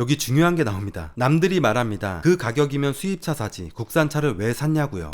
여기 중요한 게 나옵니다. 남들이 말합니다. 그 가격이면 수입차 사지. 국산차를 왜 샀냐고요.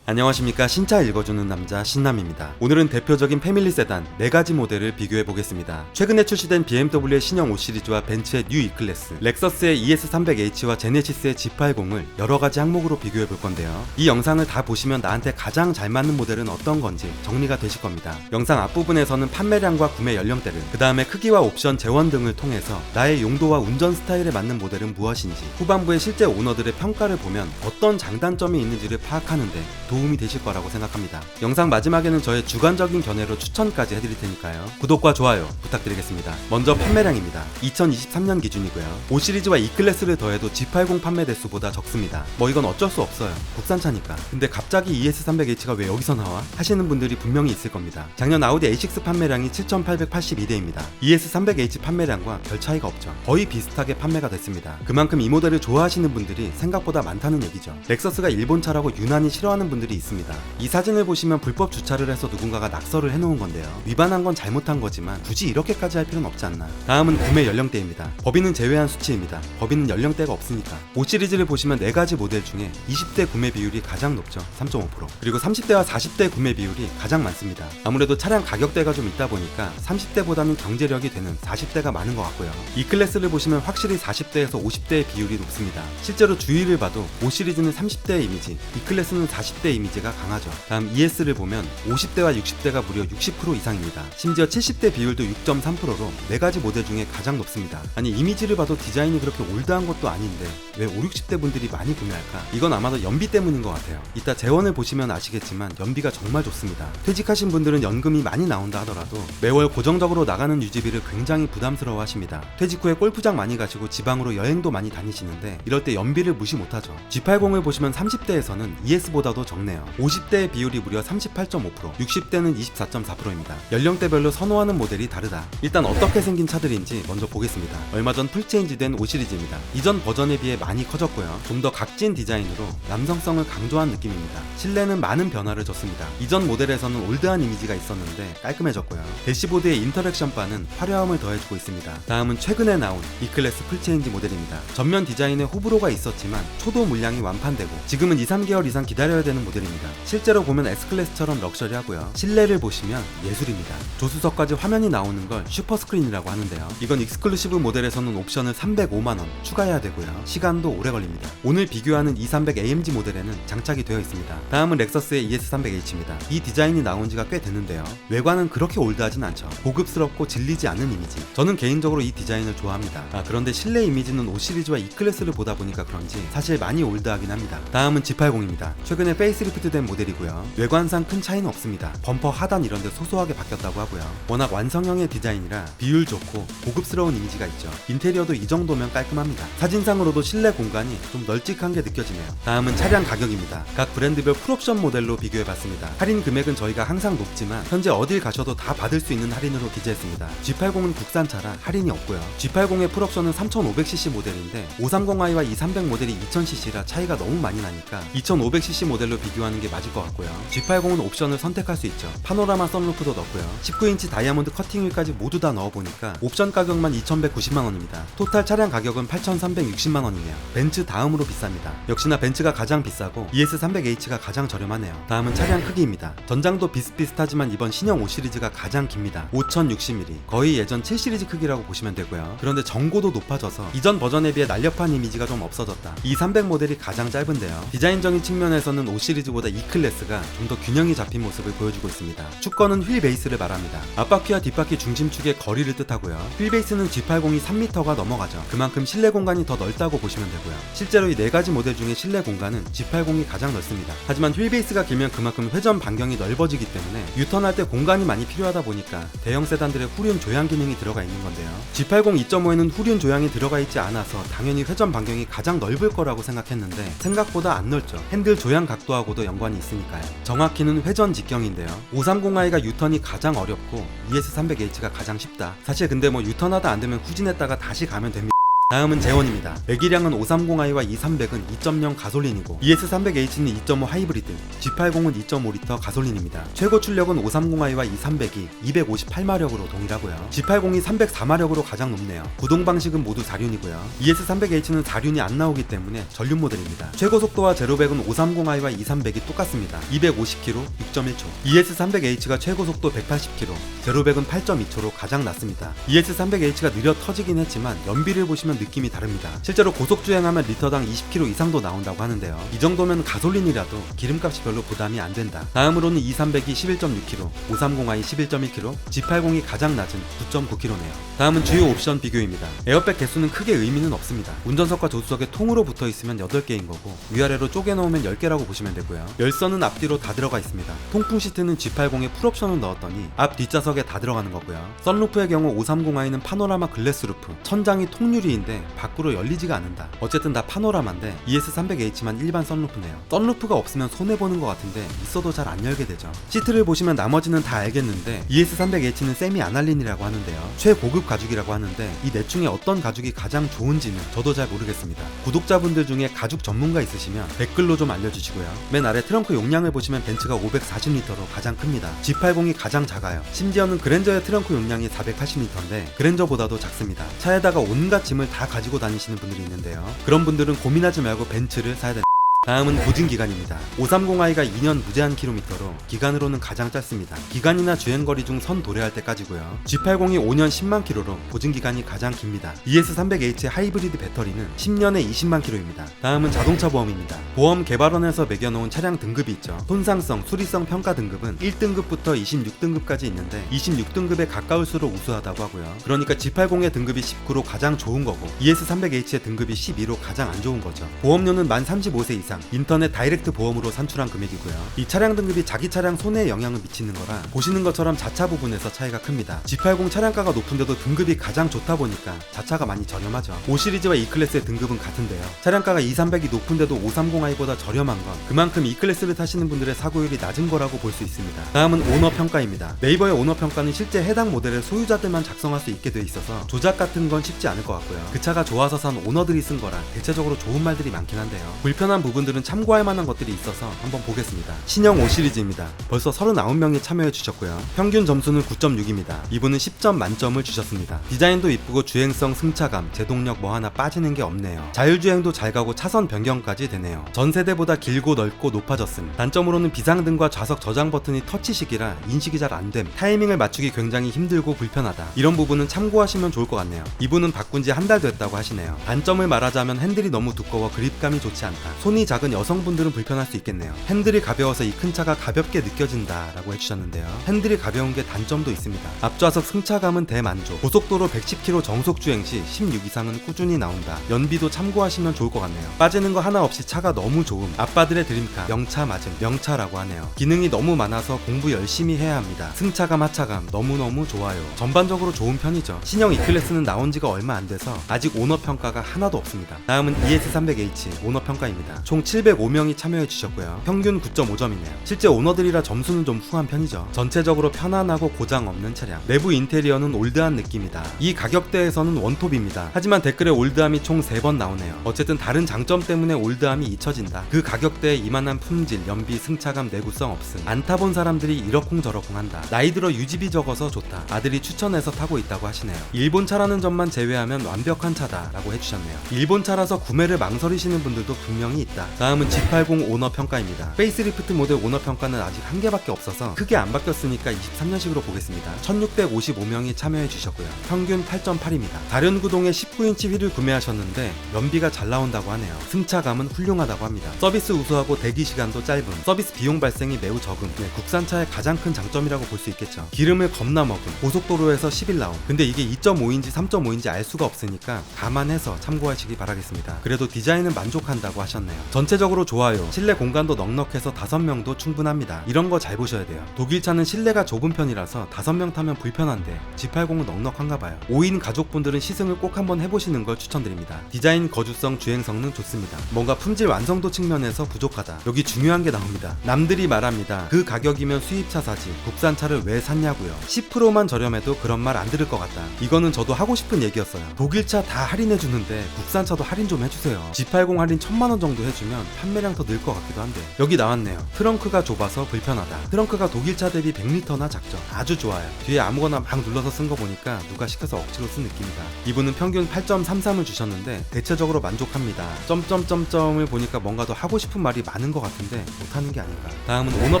안녕하십니까 신차 읽어주는 남자 신남입니다. 오늘은 대표적인 패밀리 세단 4가지 모델을 비교해 보겠습니다. 최근에 출시된 BMW의 신형 5 시리즈와 벤츠의 뉴 E클래스, 렉서스의 ES300h와 제네시스의 G80을 여러 가지 항목으로 비교해 볼 건데요. 이 영상을 다 보시면 나한테 가장 잘 맞는 모델은 어떤 건지 정리가 되실 겁니다. 영상 앞부분에서는 판매량과 구매 연령대를, 그 다음에 크기와 옵션 재원 등을 통해서 나의 용도와 운전 스타일에 맞는 모델은 무엇인지, 후반부의 실제 오너들의 평가를 보면 어떤 장단점이 있는지를 파악하는데 도움이 되실 거라고 생각합니다. 영상 마지막에는 저의 주관적인 견해로 추천까지 해드릴 테니까요. 구독과 좋아요 부탁드리겠습니다. 먼저 판매량입니다. 2023년 기준이고요. 5 시리즈와 E 클래스를 더해도 G80 판매 대수보다 적습니다. 뭐 이건 어쩔 수 없어요. 국산차니까. 근데 갑자기 ES300H가 왜 여기서 나와? 하시는 분들이 분명히 있을 겁니다. 작년 아우디 A6 판매량이 7,882대입니다. ES300H 판매량과 별 차이가 없죠. 거의 비슷하게 판매가 됐습니다. 그만큼 이 모델을 좋아하시는 분들이 생각보다 많다는 얘기죠. 렉서스가 일본 차라고 유난히 싫어하는 분들 이 있습니다. 이 사진을 보시면 불법 주차를 해서 누군가가 낙서를 해놓은 건데요. 위반한 건 잘못한 거지만 굳이 이렇게까지 할 필요는 없지 않나. 다음은 구매 연령대입니다. 법인은 제외한 수치입니다. 법인은 연령대가 없으니까. 5 시리즈를 보시면 4가지 모델 중에 20대 구매 비율이 가장 높죠. 3.5%. 그리고 30대와 40대 구매 비율이 가장 많습니다. 아무래도 차량 가격대가 좀 있다 보니까 30대보다는 경제력이 되는 40대가 많은 것 같고요. 이 클래스를 보시면 확실히 40대에서 50대의 비율이 높습니다. 실제로 주위를 봐도 5 시리즈는 30대의 이미지, 이 클래스는 40대 이미지가 강하죠. 다음 ES를 보면 50대와 60대가 무려 60% 이상입니다. 심지어 70대 비율도 6.3%로 4가지 모델 중에 가장 높습니다. 아니 이미지를 봐도 디자인이 그렇게 올드한 것도 아닌데 왜 5, 60대 분들이 많이 구매할까? 이건 아마도 연비 때문인 것 같아요. 이따 재원을 보시면 아시겠지만 연비가 정말 좋습니다. 퇴직하신 분들은 연금이 많이 나온다 하더라도 매월 고정적으로 나가는 유지비를 굉장히 부담스러워 하십니다. 퇴직 후에 골프장 많이 가시고 지방으로 여행도 많이 다니시는데 이럴 때 연비를 무시 못하죠. G80을 보시면 30대에서는 ES보다도 적네요. 50대의 비율이 무려 38.5%, 60대는 24.4%입니다. 연령대별로 선호하는 모델이 다르다. 일단 어떻게 생긴 차들인지 먼저 보겠습니다. 얼마 전 풀체인지된 5 시리즈입니다. 이전 버전에 비해 많이 커졌고요. 좀 더 각진 디자인으로 남성성을 강조한 느낌입니다. 실내는 많은 변화를 줬습니다. 이전 모델에서는 올드한 이미지가 있었는데 깔끔해졌고요. 대시보드의 인터랙션 바는 화려함을 더해주고 있습니다. 다음은 최근에 나온 E클래스 풀체인지 모델입니다. 전면 디자인에 호불호가 있었지만 초도 물량이 완판되고 지금은 2, 3개월 이상 기다려야 되는 모델 입니다. 실제로 보면 S클래스처럼 럭셔리하고요. 실내를 보시면 예술입니다. 조수석까지 화면이 나오는 걸 슈퍼스크린이라고 하는데요. 이건 익스클루시브 모델에서는 옵션을 305만원 추가해야 되고요. 시간도 오래 걸립니다. 오늘 비교하는 E300 AMG 모델에는 장착이 되어 있습니다. 다음은 렉서스의 ES300H입니다. 이 디자인이 나온 지가 꽤 됐는데요. 외관은 그렇게 올드하진 않죠. 고급스럽고 질리지 않는 이미지. 저는 개인적으로 이 디자인을 좋아합니다. 아, 그런데 실내 이미지는 5 시리즈와 E클래스를 보다 보니까 그런지 사실 많이 올드하긴 합니다. 다음은 G80입니다. 최근에 페이스 리프트 된 모델이고요. 외관상 큰 차이는 없습니다. 범퍼 하단 이런 데 소소하게 바뀌었다고 하고요. 워낙 완성형의 디자인이라 비율 좋고 고급스러운 이미지가 있죠. 인테리어도 이 정도면 깔끔합니다. 사진상으로도 실내 공간이 좀 널찍한 게 느껴지네요. 다음은 차량 가격입니다. 각 브랜드별 풀옵션 모델로 비교해봤습니다. 할인 금액은 저희가 항상 높지만 현재 어딜 가셔도 다 받을 수 있는 할인으로 기재했습니다. G80은 국산차라 할인이 없고요. G80의 풀옵션은 3500cc 모델인데 530i와 230 모델이 2000cc라 차이가 너무 많이 나니까 2500cc 모델로 비교 하는 게 맞을 것 같고요. G80은 옵션을 선택할 수 있죠. 파노라마 썬루프도 넣고요. 19인치 다이아몬드 커팅 휠까지 모두 다 넣어보니까 옵션 가격만 2190만 원입니다. 토탈 차량 가격은 8360만 원이네요. 벤츠 다음으로 비쌉니다. 역시나 벤츠가 가장 비싸고 ES300H가 가장 저렴하네요. 다음은 차량 크기입니다. 전장도 비슷비슷하지만 이번 신형 5 시리즈가 가장 깁니다. 5060mm. 거의 예전 7 시리즈 크기라고 보시면 되고요. 그런데 정고도 높아져서 이전 버전에 비해 날렵한 이미지가 좀 없어졌다. 이300 모델이 가장 짧은데요. 디자인적인 측면에서는 5 시리즈 보다 E 클래스가 좀 더 균형이 잡힌 모습을 보여주고 있습니다. 축거는 휠 베이스를 말합니다. 앞바퀴와 뒷바퀴 중심축의 거리를 뜻하고요. 휠 베이스는 G80이 3m가 넘어가죠. 그만큼 실내 공간이 더 넓다고 보시면 되고요. 실제로 이 네 가지 모델 중에 실내 공간은 G80이 가장 넓습니다. 하지만 휠 베이스가 길면 그만큼 회전 반경이 넓어지기 때문에 유턴할 때 공간이 많이 필요하다 보니까 대형 세단들의 후륜 조향 기능이 들어가 있는 건데요. G80 2.5에는 후륜 조향이 들어가 있지 않아서 당연히 회전 반경이 가장 넓을 거라고 생각했는데 생각보다 안 넓죠. 핸들 조향 각도하고 도 연관이 있으니까요. 정확히는 회전 직경인데요. 530i가 유턴이 가장 어렵고 ES300H가 가장 쉽다. 사실 근데 뭐 유턴하다 안 되면 후진했다가 다시 가면 됩니다. 다음은 재원입니다. 배기량은 530i와 2300은 2.0 가솔린이고 ES300H는 2.5 하이브리드, G80은 2.5L 가솔린입니다. 최고 출력은 530i와 2300이 258마력으로 동일하고요. G80이 304마력으로 가장 높네요. 구동 방식은 모두 4륜이고요. ES300H는 4륜이 안 나오기 때문에 전륜 모델입니다. 최고 속도와 제로백은 530i와 2300이 똑같습니다. 250km 6.1초. ES300H가 최고 속도 180km, 제로백은 8.2초로 가장 낮습니다. ES300H가 느려 터지긴 했지만 연비를 보시면 느낌이 다릅니다. 실제로 고속 주행하면 리터당 20km 이상도 나온다고 하는데요. 이 정도면 가솔린이라도 기름값이 별로 부담이 안 된다. 다음으로는 2300이 11.6km, 530i 11.1km, G80이 가장 낮은 9.9km네요. 다음은 주요 옵션 비교입니다. 에어백 개수는 크게 의미는 없습니다. 운전석과 조수석에 통으로 붙어 있으면 8개인 거고 위아래로 쪼개 놓으면 10개라고 보시면 되고요. 열선은 앞뒤로 다 들어가 있습니다. 통풍 시트는 G80에 풀옵션을 넣었더니 앞 뒷좌석에 다 들어가는 거고요. 썬루프의 경우 530i는 파노라마 글래스 루프, 천장이 통유리 인데 밖으로 열리지가 않는다. 어쨌든 다 파노라마인데 ES300H만 일반 썬루프네요. 썬루프가 없으면 손해 보는 것 같은데 있어도 잘 안 열게 되죠. 시트를 보시면 나머지는 다 알겠는데 ES300H는 세미 아날린이라고 하는데요. 최고급 가죽이라고 하는데 이 넷 중에 어떤 가죽이 가장 좋은지는 저도 잘 모르겠습니다. 구독자분들 중에 가죽 전문가 있으시면 댓글로 좀 알려주시고요. 맨 아래 트렁크 용량을 보시면 벤츠가 540리터로 가장 큽니다. G80이 가장 작아요. 심지어는 그랜저의 트렁크 용량이 480리터인데 그랜저보다도 작습니다. 차에다가 온갖 짐을 다 가지고 다니시는 분들이 있는데요. 그런 분들은 고민하지 말고 벤츠를 사야 됩니다. 다음은 보증 기간입니다. 530i가 2년 무제한 킬로미터로 기간으로는 가장 짧습니다. 기간이나 주행 거리 중 선 도래할 때까지고요. G80이 5년 10만 킬로로 보증 기간이 가장 깁니다. ES300H의 하이브리드 배터리는 10년에 20만 킬로입니다. 다음은 자동차 보험입니다. 보험 개발원에서 매겨놓은 차량 등급이 있죠. 손상성, 수리성 평가 등급은 1등급부터 26등급까지 있는데 26등급에 가까울수록 우수하다고 하고요. 그러니까 G80의 등급이 19로 가장 좋은 거고 ES300H의 등급이 12로 가장 안 좋은 거죠. 보험료는 만 35세 이상 인터넷 다이렉트 보험으로 산출한 금액이고요. 이 차량 등급이 자기 차량 손해에 영향을 미치는 거라 보시는 것처럼 자차 부분에서 차이가 큽니다. G80 차량가가 높은데도 등급이 가장 좋다 보니까 자차가 많이 저렴하죠. 5 시리즈와 E 클래스의 등급은 같은데요. 차량가가 2, 300이 높은데도 530i보다 저렴한 건 그만큼 E 클래스를 타시는 분들의 사고율이 낮은 거라고 볼 수 있습니다. 다음은 오너 평가입니다. 네이버의 오너 평가는 실제 해당 모델의 소유자들만 작성할 수 있게 돼 있어서 조작 같은 건 쉽지 않을 것 같고요. 그 차가 좋아서 산 오너들이 쓴 거라 대체적으로 좋은 말들이 많긴 한데요. 불편한 부분 들은 참고할 만한 것들이 있어서 한번 보겠습니다. 신형 5 시리즈입니다. 벌써 39명이 참여해 주셨고요. 평균 점수는 9.6입니다. 이분은 10점 만점을 주셨습니다. 디자인도 이쁘고 주행성, 승차감, 제동력 뭐 하나 빠지는 게 없네요. 자율주행도 잘 가고 차선 변경까지 되네요. 전 세대보다 길고 넓고 높아졌음. 단점으로는 비상등과 좌석 저장 버튼이 터치식이라 인식이 잘 안 됨. 타이밍을 맞추기 굉장히 힘들고 불편하다. 이런 부분은 참고하시면 좋을 것 같네요. 이분은 바꾼 지 한 달 됐다고 하시네요. 단점을 말하자면 핸들이 너무 두꺼워 그립감이 좋지 않다. 손이 작은 여성분들은 불편할 수 있겠네요. 핸들이 가벼워서 이 큰 차가 가볍게 느껴진다 라고 해주셨는데요. 핸들이 가벼운 게 단점도 있습니다. 앞좌석 승차감은 대만족. 고속도로 110km 정속 주행 시 16 이상은 꾸준히 나온다. 연비도 참고하시면 좋을 것 같네요. 빠지는 거 하나 없이 차가 너무 좋음. 아빠들의 드림카 명차 맞음 명차라고 하네요. 기능이 너무 많아서 공부 열심히 해야 합니다. 승차감 하차감 너무너무 좋아요. 전반적으로 좋은 편이죠. 신형 E클래스는 나온 지가 얼마 안 돼서 아직 오너 평가가 하나도 없습니다. 다음은 ES300H 오너 평가입니다. 총 705명이 참여해 주셨고요. 평균 9.5점이네요. 실제 오너들이라 점수는 좀 후한 편이죠. 전체적으로 편안하고 고장 없는 차량. 내부 인테리어는 올드한 느낌이다. 이 가격대에서는 원톱입니다. 하지만 댓글에 올드함이 총 3번 나오네요. 어쨌든 다른 장점 때문에 올드함이 잊혀진다. 그 가격대에 이만한 품질, 연비, 승차감, 내구성 없음. 안 타본 사람들이 이러쿵저러쿵 한다. 나이 들어 유지비 적어서 좋다. 아들이 추천해서 타고 있다고 하시네요. 일본 차라는 점만 제외하면 완벽한 차다 라고 해주셨네요. 일본 차라서 구매를 망설이시는 분들도 분명히 있다. 다음은 G80 오너 평가입니다. 페이스리프트 모델 오너 평가는 아직 한 개밖에 없어서 크게 안 바뀌었으니까 23년식으로 보겠습니다. 1655명이 참여해 주셨고요. 평균 8.8입니다. 다륜구동의 19인치 휠을 구매하셨는데 연비가 잘 나온다고 하네요. 승차감은 훌륭하다고 합니다. 서비스 우수하고 대기 시간도 짧음, 서비스 비용 발생이 매우 적음. 네, 국산차의 가장 큰 장점이라고 볼 수 있겠죠. 기름을 겁나 먹음, 고속도로에서 10일 나옴. 근데 이게 2.5인지 3.5인지 알 수가 없으니까 감안해서 참고하시기 바라겠습니다. 그래도 디자인은 만족한다고 하셨네요. 전체적으로 좋아요. 실내 공간도 넉넉해서 5명도 충분합니다. 이런 거 잘 보셔야 돼요. 독일차는 실내가 좁은 편이라서 5명 타면 불편한데 G80은 넉넉한가 봐요. 5인 가족분들은 시승을 꼭 한번 해보시는 걸 추천드립니다. 디자인, 거주성, 주행 성능 좋습니다. 뭔가 품질 완성도 측면에서 부족하다. 여기 중요한 게 나옵니다. 남들이 말합니다. 그 가격이면 수입차 사지. 국산차를 왜 샀냐고요. 10%만 저렴해도 그런 말 안 들을 것 같다. 이거는 저도 하고 싶은 얘기였어요. 독일차 다 할인해 주는데 국산차도 할인 좀 해주세요. G80 할인 1000만 원 정도 해주면 판매량 더 늘 것 같기도 한데 여기 나왔네요. 트렁크가 좁아서 불편하다. 트렁크가 독일차 대비 100리터나 작죠. 아주 좋아요. 뒤에 아무거나 막 눌러서 쓴 거 보니까 누가 시켜서 억지로 쓴 느낌이다. 이분은 평균 8.33을 주셨는데 대체적으로 만족합니다. 점점점점을 보니까 뭔가 더 하고 싶은 말이 많은 것 같은데 못하는 게 아닌가. 다음은 오너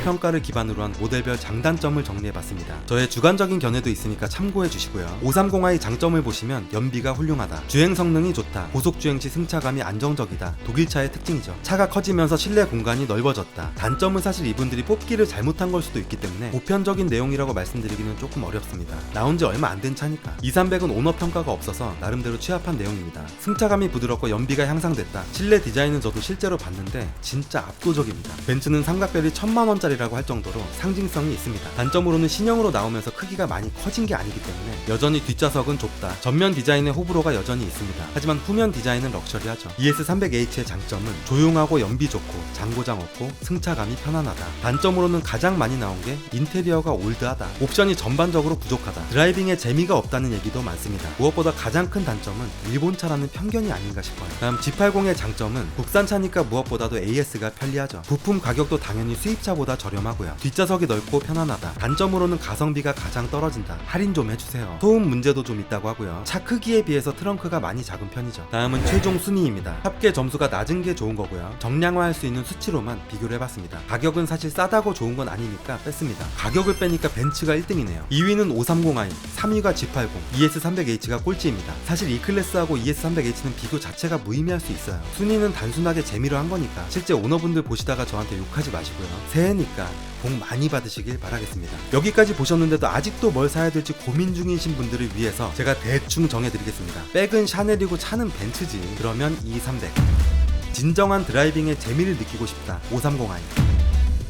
평가를 기반으로 한 모델별 장단점을 정리해봤습니다. 저의 주관적인 견해도 있으니까 참고해 주시고요. 530i 장점을 보시면 연비가 훌륭하다. 주행 성능이 좋다. 고속 주행 시 승차감이 안정적이다. 독일차의 특징이죠. 차가 커지면서 실내 공간이 넓어졌다. 단점은 사실 이분들이 뽑기를 잘못한 걸 수도 있기 때문에 보편적인 내용이라고 말씀드리기는 조금 어렵습니다. 나온 지 얼마 안 된 차니까. 2300은 오너 평가가 없어서 나름대로 취합한 내용입니다. 승차감이 부드럽고 연비가 향상됐다. 실내 디자인은 저도 실제로 봤는데 진짜 압도적입니다. 벤츠는 삼각별이 1000만 원짜리라고 할 정도로 상징성이 있습니다. 단점으로는 신형으로 나오면서 크기가 많이 커진 게 아니기 때문에 여전히 뒷좌석은 좁다. 전면 디자인에 호불호가 여전히 있습니다. 하지만 후면 디자인은 럭셔리하죠. ES300H의 장점은 조용 하고 연비 좋고 장고장 없고 승차감이 편안하다. 단점으로는 가장 많이 나온 게 인테리어가 올드하다. 옵션이 전반적으로 부족하다. 드라이빙에 재미가 없다는 얘기도 많습니다. 무엇보다 가장 큰 단점은 일본차라는 편견이 아닌가 싶어요. 다음 G80의 장점은 국산차니까 무엇보다도 AS가 편리하죠. 부품 가격도 당연히 수입차보다 저렴하고요. 뒷좌석이 넓고 편안하다. 단점으로는 가성비가 가장 떨어진다. 할인 좀 해주세요. 소음 문제도 좀 있다고 하고요. 차 크기에 비해서 트렁크가 많이 작은 편이죠. 다음은 최종 순위입니다. 합계 점수가 낮은 게 좋은 거고 요. 정량화할 수 있는 수치로만 비교를 해봤습니다. 가격은 사실 싸다고 좋은 건 아니니까 뺐습니다. 가격을 빼니까 벤츠가 1등이네요. 2위는 530i, 3위가 G80, ES300H가 꼴찌입니다. 사실 이 클래스하고 ES300H는 비교 자체가 무의미할 수 있어요. 순위는 단순하게 재미로 한 거니까 실제 오너분들 보시다가 저한테 욕하지 마시고요. 새해니까 복 많이 받으시길 바라겠습니다. 여기까지 보셨는데도 아직도 뭘 사야 될지 고민 중이신 분들을 위해서 제가 대충 정해드리겠습니다. 백은 샤넬이고 차는 벤츠지. 그러면 E300. 진정한 드라이빙의 재미를 느끼고 싶다. 530i.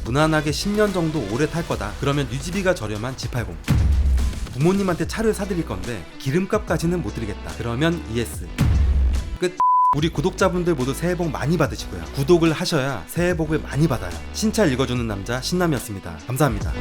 무난하게 10년 정도 오래 탈 거다. 그러면 유지비가 저렴한 G80. 부모님한테 차를 사드릴 건데 기름값까지는 못 드리겠다. 그러면 ES. 끝. 우리 구독자분들 모두 새해 복 많이 받으시고요. 구독을 하셔야 새해 복을 많이 받아요. 신차 읽어주는 남자 신남이었습니다. 감사합니다.